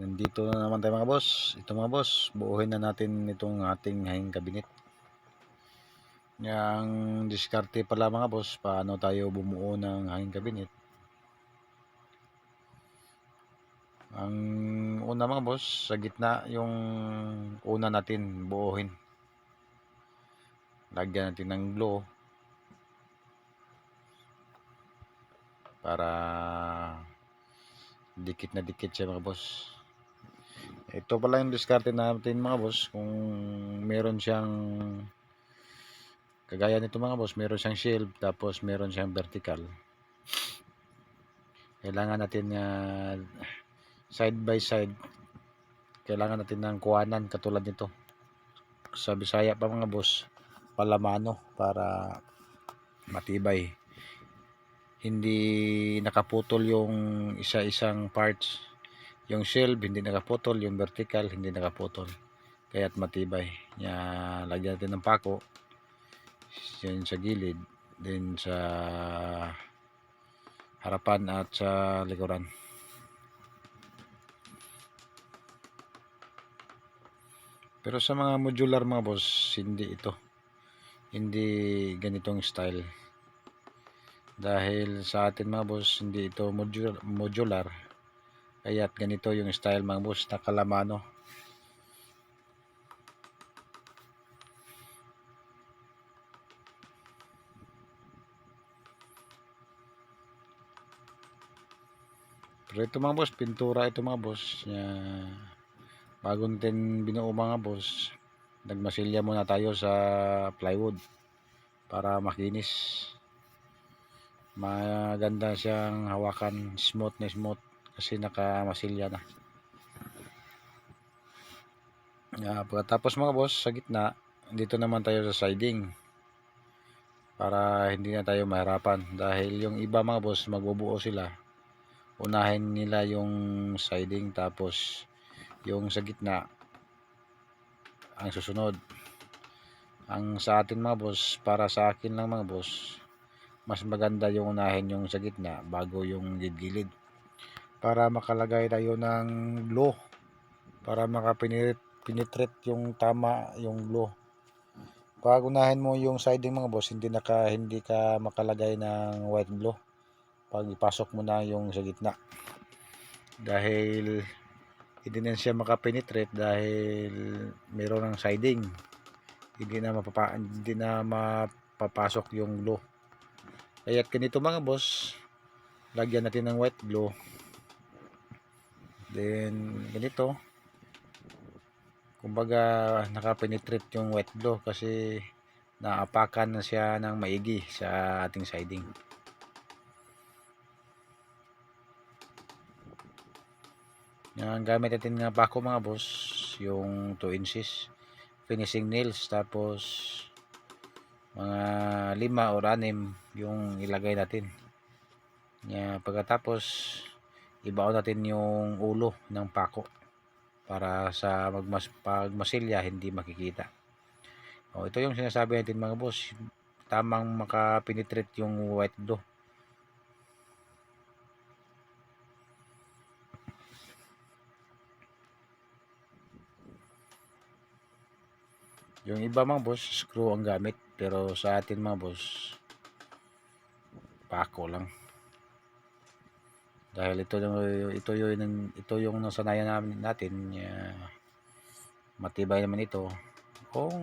Nandito na naman tayo mga boss. Ito mga boss, buuhin na natin itong ating hanging cabinet. Yang diskarte pala mga boss, paano tayo bumuo ng hanging cabinet. Ang una mga boss, sa gitna yung una natin buuhin. Lagyan natin ng glue para dikit na dikit siya mga boss. Ito pala yung diskarte natin mga boss kung meron siyang kagaya nito mga boss, meron siyang shelf tapos meron siyang vertical. Kailangan natin uh, side by side kailangan natin ng kuwanan katulad nito. Sa Bisaya pa mga boss, palamano para matibay. Hindi nakaputol yung isa-isang parts yung shelf hindi nakaputol. Yung vertical hindi nakaputol. Kaya't matibay. Nya, lagyan natin ng pako. Yun sa gilid. Din sa harapan at sa likuran. Pero sa mga modular mga boss hindi ito. Hindi ganitong style. Dahil sa atin mga boss hindi ito modular, modular kaya't ganito yung style mga boss na kalamano. Pero ito mga boss pintura ito mga boss. Uh, bagong tin binuo mga boss. Nagmasilya muna tayo sa plywood para makinis. Maganda siyang hawakan smooth na smooth kasi nakamasilya na. Uh, pagkatapos mga boss sa gitna dito naman tayo sa siding. Para hindi na tayo mahirapan. Dahil yung iba mga boss magbubuo sila. Unahin nila yung siding tapos yung sa gitna ang susunod. Ang sa atin mga boss para sa akin lang mga boss mas maganda yung unahin yung sa gitna bago yung gilid para makalagay tayo ng glue para makapenetrate yung tama yung glue pag unahin mo yung siding mga boss hindi naka hindi ka makalagay ng white glue pag ipasok mo na yung sa gitna. Dahil hindi na siya makapenetrate dahil meron ng siding. Hindi na mapapa hindi na mapapasok yung glue kaya't ganito mga boss lagyan natin ng white glue then ganito. Kumbaga nakapenetrate yung white glue kasi naapakan na siya ng maigi sa ating siding. Ang gamit natin nga pako mga boss, yung 2 inches finishing nails. Tapos mga 5 or 6 yung ilagay natin. Yeah, pagkatapos ibaon natin yung ulo ng pako para sa magmas pagmasilya hindi makikita. Oh, ito yung sinasabi natin mga boss, tamang makapenetrate yung white glue Yung iba mga boss, screw ang gamit. Pero sa atin mga boss, pako lang. Dahil ito ito yung ito yung nasanayan namin natin uh, matibay naman ito. Kung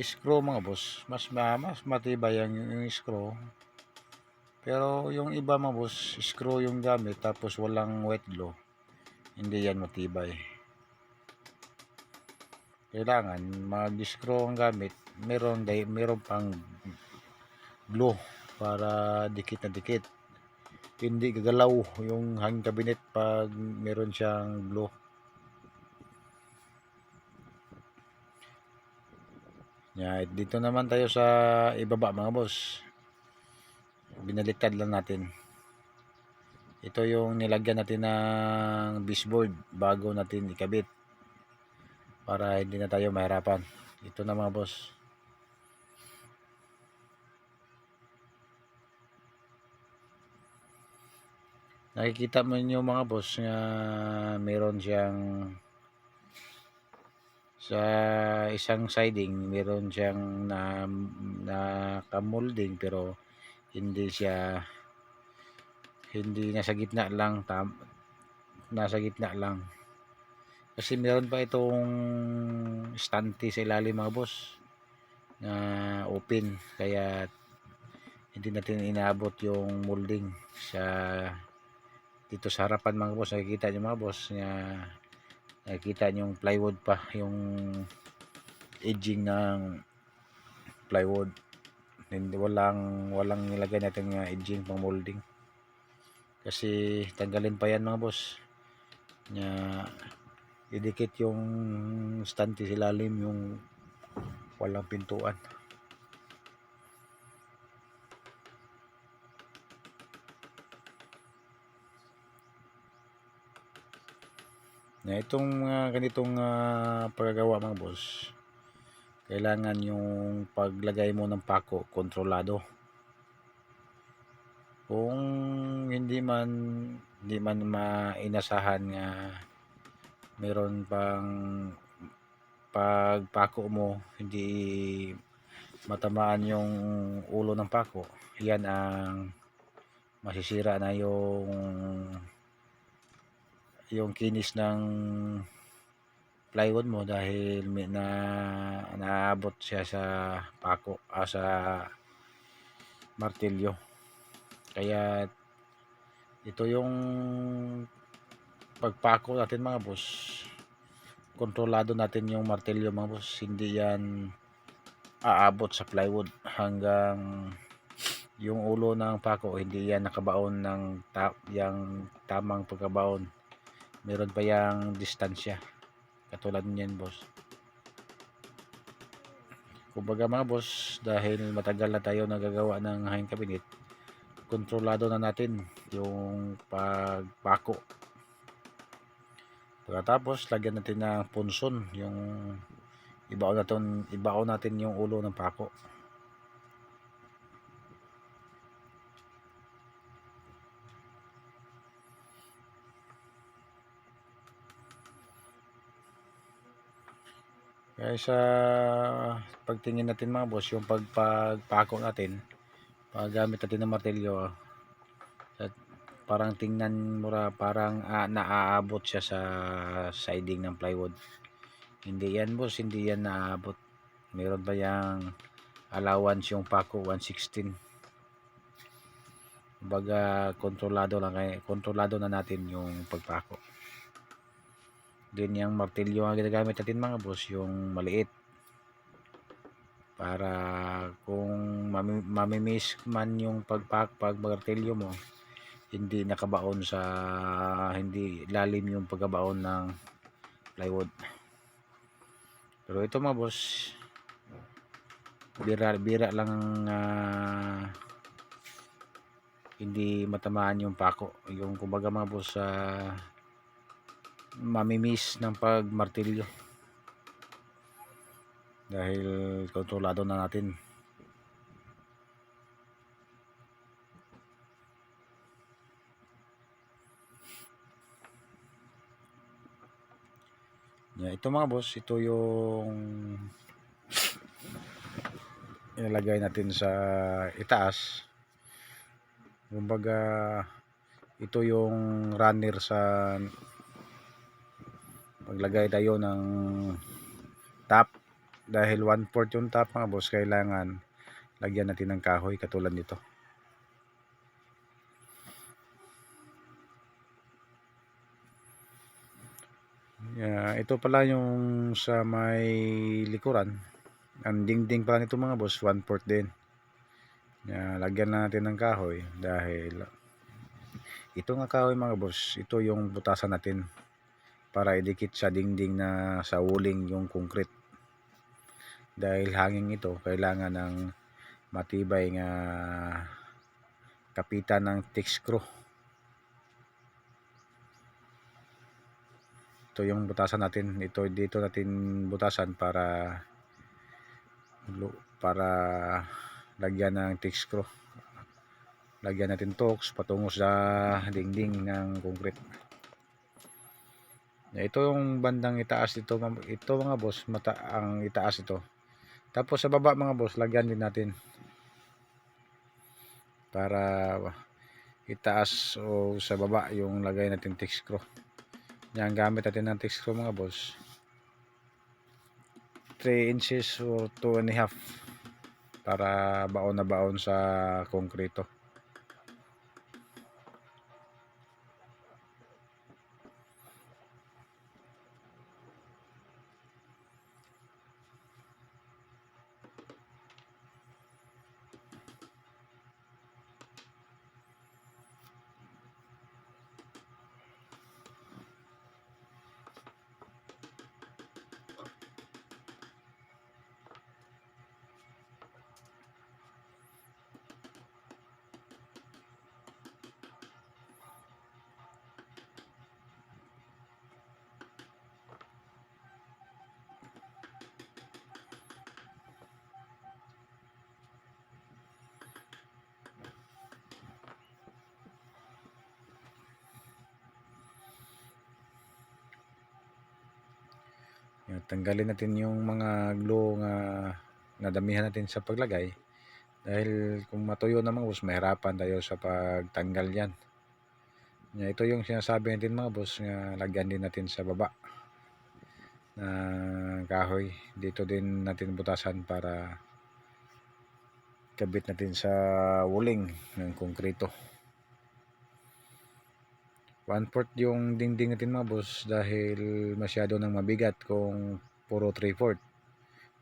screw mga boss, mas mas matibay ang yung screw. Pero yung iba mga boss, screw yung gamit tapos walang wet glue. Hindi yan matibay kailangan mag-screw ang gamit meron meron pang glue para dikit na dikit hindi gagalaw yung hanging cabinet pag meron siyang glue. Yeah, dito naman tayo sa ibaba mga boss. Binaliktad lang natin. Ito yung nilagyan natin ng baseboard bago natin ikabit para hindi na tayo mahirapan. Ito na mga boss nakikita mo nyo mga boss nga meron siyang sa isang siding meron siyang na nakamolding pero hindi siya hindi nasa gitna lang tam, nasa gitna lang. Kasi meron pa itong stante sa ilalim mga boss na open. Kaya hindi natin inaabot yung molding sa dito sa harapan mga boss nakikita nyo mga boss nga nakikita nyo yung plywood pa yung edging ng plywood. Hindi walang walang nilagay natin nga edging pang molding. Kasi tanggalin pa yan mga boss nya idikit yung stante sa ilalim yung walang pintuan na itong uh, ganitong uh, paggawa mga boss kailangan yung paglagay mo ng pako kontrolado. Kung hindi man hindi man mainasahan nga meron pang pagpako mo hindi matamaan yung ulo ng pako yan ang masisira na yung yung kinis ng plywood mo dahil may na naabot siya sa pako ah, sa martilyo. Kaya ito yung pagpako natin mga boss. Kontrolado natin yung martilyo mga boss. Hindi yan aabot sa plywood hanggang yung ulo ng pako hindi yan nakabaon ng ta yung tamang pagkabaon meron pa yang distansya. Katulad niyan boss. Kumbaga mga boss dahil matagal na tayo nagagawa ng hangin cabinet kontrolado na natin yung pagpako. Pagkatapos lagyan natin ng punson yung ibaon natin, ibaon natin yung ulo ng pako Kaya sa pagtingin natin mga boss, yung pagpagpako natin, paggamit natin ng martilyo, at parang tingnan mo ra, parang ah, naaabot siya sa siding ng plywood. Hindi yan boss, hindi yan naaabot. Meron pa yung allowance yung pako 116. Baga kontrolado lang kay kontrolado na natin yung pagpako din yung martilyo ang ginagamit natin mga boss yung maliit. Para kung mamimiss man yung pagpak pag martilyo mo hindi nakabaon sa hindi lalim yung pagkabaon ng plywood. Pero ito mga boss bira bira lang uh, hindi matamaan yung pako. Yung kumbaga mga boss sa uh, mamimiss ng pagmartilyo. Dahil kontrolado na natin. Yeah, ito mga boss ito yung ilalagay natin sa itaas. Kumbaga ito yung runner sa maglagay tayo ng top dahil 1 4 yung top mga boss kailangan lagyan natin ng kahoy katulad nito. Yeah, ito pala yung sa may likuran. Ang dingding pala nito mga boss 1 4 din. Yeah, lagyan natin ng kahoy dahil ito nga kahoy mga boss ito yung butasan natin para idikit sa dingding na sa wuling yung concrete. Dahil hanging ito kailangan ng matibay nga kapitan ng thick screw ito yung butasan natin. Ito dito natin butasan para para lagyan ng thick screw lagyan natin tools patungo sa dingding ng concrete ito yung bandang itaas ito ito mga boss mata ang itaas ito. Tapos sa baba mga boss lagyan din natin. Para itaas o sa baba yung lagay natin text screw. Yan gamit natin ng text screw mga boss. 3 inches or 2 and a half para baon na baon sa konkreto Yan, tanggalin natin yung mga glue nga nadamihan natin sa paglagay. Dahil kung matuyo naman boss mahirapan tayo sa pagtanggal yan, ito yung sinasabi natin mga boss nga lagyan din natin sa baba na kahoy. Dito din natin butasan para kabit natin sa wuling ng konkreto 1/4 yung dingding natin mga boss dahil masyado nang mabigat kung puro 3/4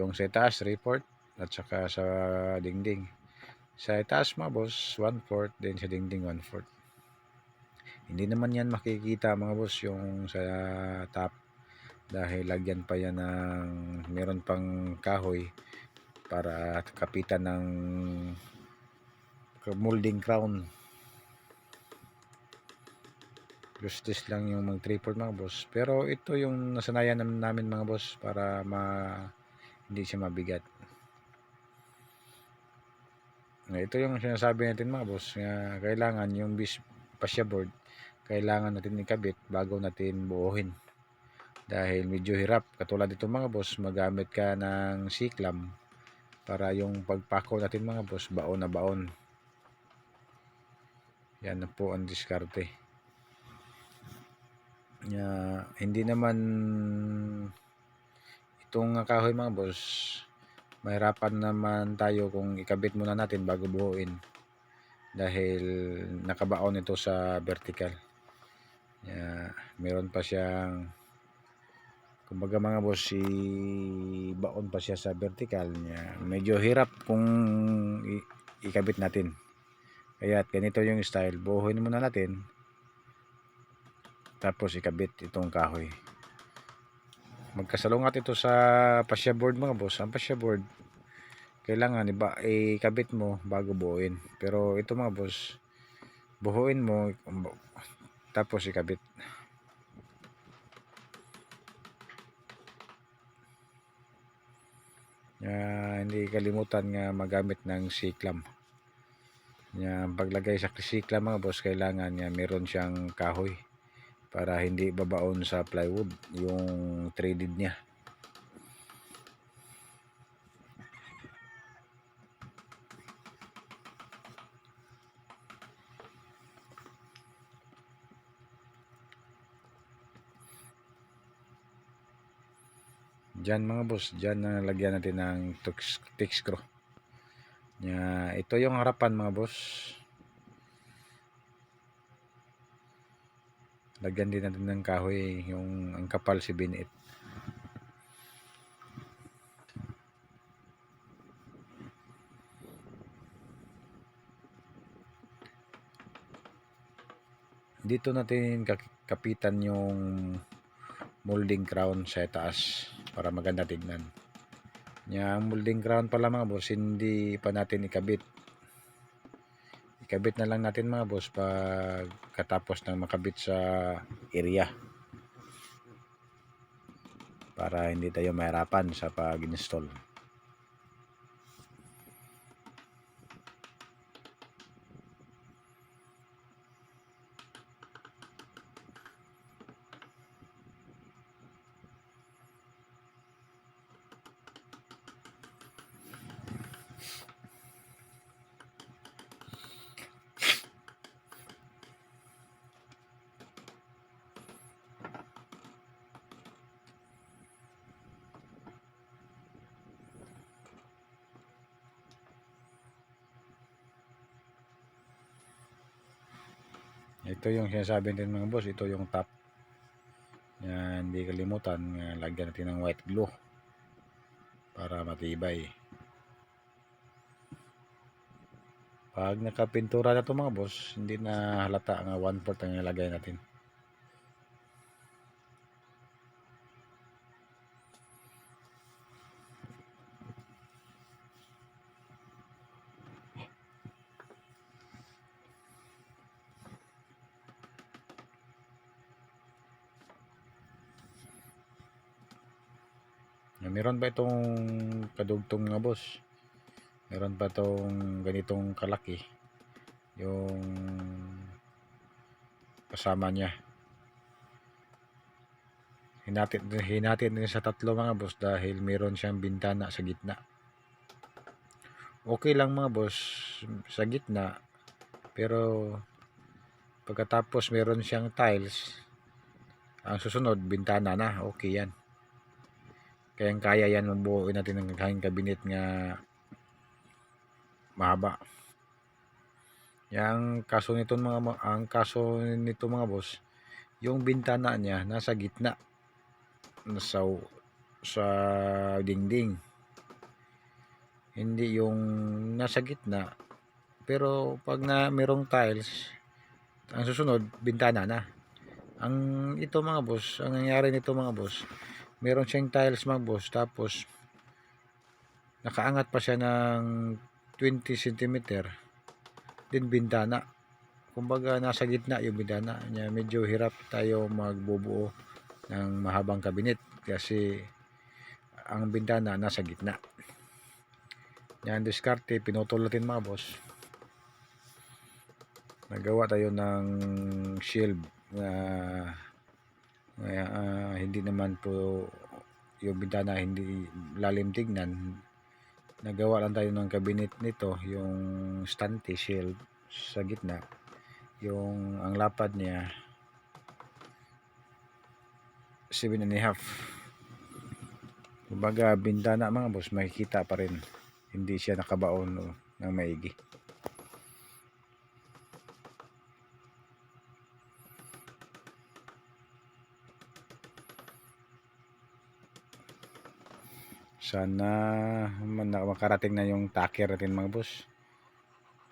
yung sa taas 3/4 at saka sa dingding. Sa taas mga boss 1/4 din sa dingding 1/4 hindi naman yan makikita mga boss yung sa top dahil lagyan pa yan ng meron pang kahoy para kapitan ng molding crown Justice lang yung mag 3 mga boss. Pero ito yung nasanayan namin mga boss para ma hindi siya mabigat. Ito yung sinasabi natin mga boss nga kailangan yung bis pasya board kailangan natin ikabit bago natin buuhin. Dahil medyo hirap katulad dito mga boss magamit ka ng siklam para yung pagpako natin mga boss baon na baon. Yan na po ang diskarte uh, hindi naman itong kahoy mga boss. Mahirapan naman tayo kung ikabit muna natin bago buuin dahil nakabaon ito sa vertical. Uh, meron pa siyang kumbaga mga boss si baon pa siya sa vertical. Niya medyo hirap kung ikabit natin. Kaya ganito yung style. Buuhin muna natin tapos ikabit itong kahoy. Magkasalungat ito sa pasya mga boss. Ang pasya board kailangan iba ikabit mo bago buuin. Pero ito mga boss buhuin mo tapos ikabit. Uh, hindi kalimutan nga magamit ng siklam. Yan, paglagay sa siklam mga boss kailangan niya meron siyang kahoy para hindi babaon sa plywood yung threaded niya Diyan mga boss, diyan na lagyan natin ng tick screw. Ya, ito yung harapan mga boss. Lagyan din natin ng kahoy yung ang kapal si binit. Dito natin kapitan yung molding crown sa taas para maganda tignan. Yung molding crown pala mga boss hindi pa natin ikabit ikabit na lang natin mga boss pag katapos ng makabit sa area. Para hindi tayo mahirapan sa pag-install ito yung sinasabi natin mga boss ito yung top. Yan hindi kalimutan lagyan natin ng white glue para matibay. Pag nakapintura na to mga boss hindi na halata nga 1 4 ang ilagay natin meron ba itong kadugtong mga boss? Meron ba itong ganitong kalaki? Yung kasama niya. Hinatin, hinatin din sa tatlo mga boss dahil meron siyang bintana sa gitna. Okay lang mga boss sa gitna pero pagkatapos meron siyang tiles ang susunod bintana na okay yan kaya kaya yan mabuuin natin ng kahing kabinet nga mahaba. Yang kaso nito mga ang kaso nito mga boss, yung bintana niya nasa gitna nasa sa dingding. Hindi yung nasa gitna. Pero pag na merong tiles, ang susunod bintana na. Ang ito mga boss, ang nangyari nito mga boss, meron siyang tiles mga boss. Tapos nakaangat pa siya ng 20 cm din bintana. Kumbaga nasa gitna yung bintana niya. Medyo hirap tayo magbubuo ng mahabang kabinet kasi ang bintana nasa gitna. Yan diskarte. Pinutol natin mga boss. Nagawa tayo ng shield na kaya ah, hindi naman po yung bintana hindi lalim tignan. Nagawa lang tayo ng cabinet nito, yung stante shield sa gitna. Yung ang lapad niya 7 and a half. Kumbaga bintana mga boss makikita pa rin. Hindi siya nakabaon no, ng maigi. Sana makarating na yung tacker natin mga boss.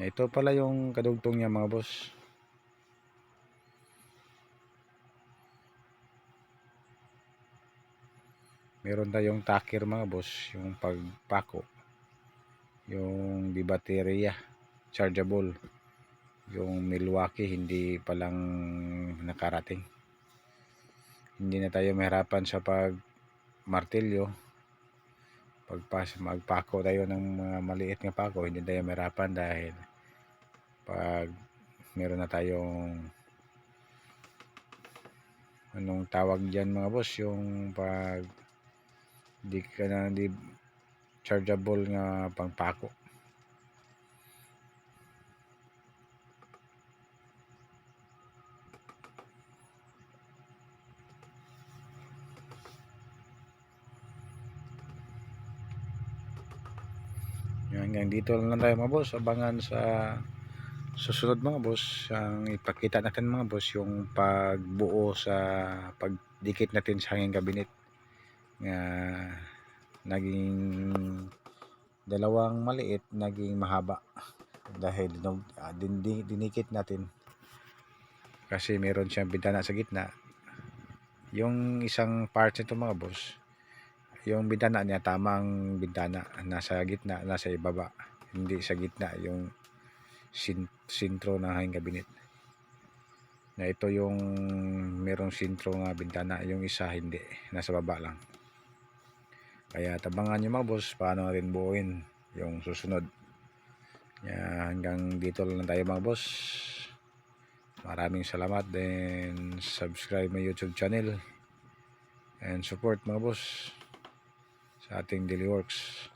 Ito pala yung kadugtong niya mga boss. Meron tayong tacker mga boss, yung pagpako. Yung di baterya, chargeable. Yung Milwaukee hindi palang nakarating. Hindi na tayo mahirapan sa pag martilyo pagpas magpako tayo ng mga maliit na pako hindi tayo mahirapan dahil pag meron na tayong anong tawag diyan mga boss yung pag di ka na di chargeable nga pangpako hanggang dito lang tayo mga boss. Abangan sa susunod mga boss. Ang ipakita natin mga boss yung pagbuo sa pagdikit natin sa hanging cabinet. Nga naging dalawang maliit, naging mahaba. Dahil ah, din, din, dinikit natin. Kasi meron siyang bintana sa gitna. Yung isang part nito mga boss, yung bintana niya tamang bintana. Nasa gitna nasa ibaba. Hindi sa gitna yung sin sintro ng hanging cabinet na ito yung merong sintro nga bintana yung isa hindi. Nasa baba lang. Kaya tabangan nyo mga boss paano rin buuin yung susunod. Kaya hanggang dito lang tayo mga boss. Maraming salamat. Then subscribe my youtube channel. And support mga boss sa ating daily works.